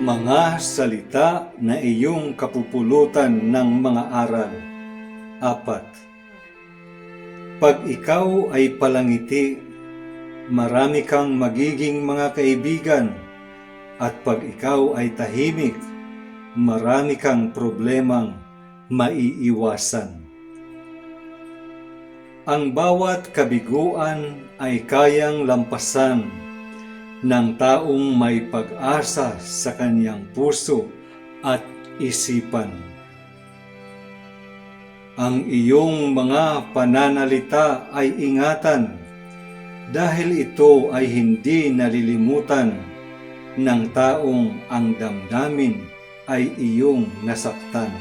Mga salita na iyong kapupulutan ng mga aral. Apat. Pag ikaw ay palangiti, marami kang magiging mga kaibigan at pag ikaw ay tahimik, marami kang problemang maiiwasan. Ang bawat kabiguan ay kayang lampasan ng taong may pag-asa sa kanyang puso at isipan. Ang iyong mga pananalita ay ingatan dahil ito ay hindi nalilimutan ng taong ang damdamin ay iyong nasaktan.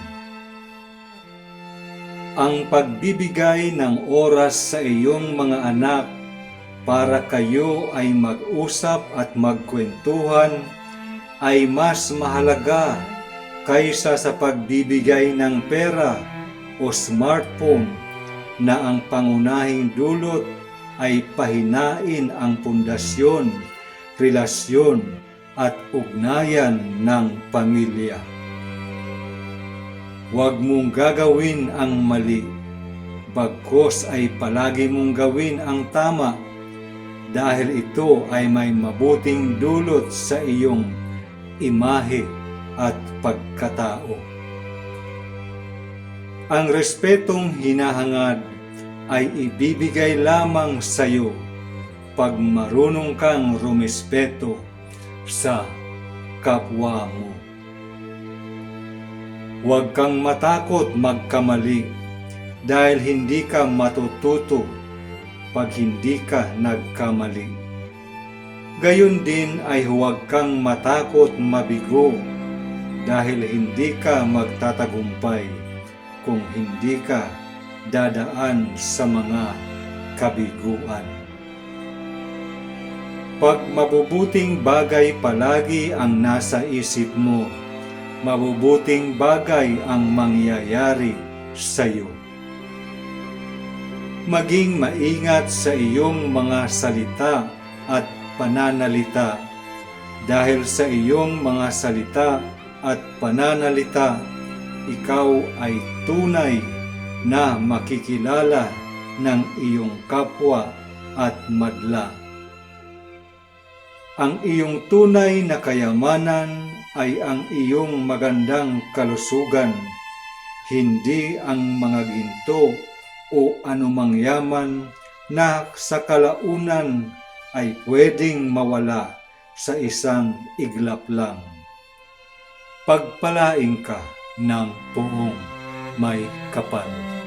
Ang pagbibigay ng oras sa iyong mga anak para kayo ay mag-usap at magkwentuhan ay mas mahalaga kaysa sa pagbibigay ng pera o smartphone na ang pangunahing dulot ay pahinain ang pundasyon, relasyon at ugnayan ng pamilya. Huwag mong gagawin ang mali, bagkos ay palagi mong gawin ang tama dahil ito ay may mabuting dulot sa iyong imahe at pagkatao. Ang respetong hinahangad ay ibibigay lamang sa iyo pag marunong kang rumespeto sa kapwa mo. Huwag kang matakot magkamali dahil hindi ka matututo pag hindi ka nagkamali. Gayon din ay huwag kang matakot mabigo dahil hindi ka magtatagumpay kung hindi ka dadaan sa mga kabiguan. Pag mabubuting bagay palagi ang nasa isip mo, mabubuting bagay ang mangyayari sa iyo. Maging maingat sa iyong mga salita at pananalita dahil sa iyong mga salita at pananalita ikaw ay tunay na makikilala ng iyong kapwa at madla. Ang iyong tunay na kayamanan ay ang iyong magandang kalusugan, hindi ang mga ginto o anumang yaman na sa kalaunan ay pwedeng mawala sa isang iglap lang. Pagpalaing ka ng poong may kapal.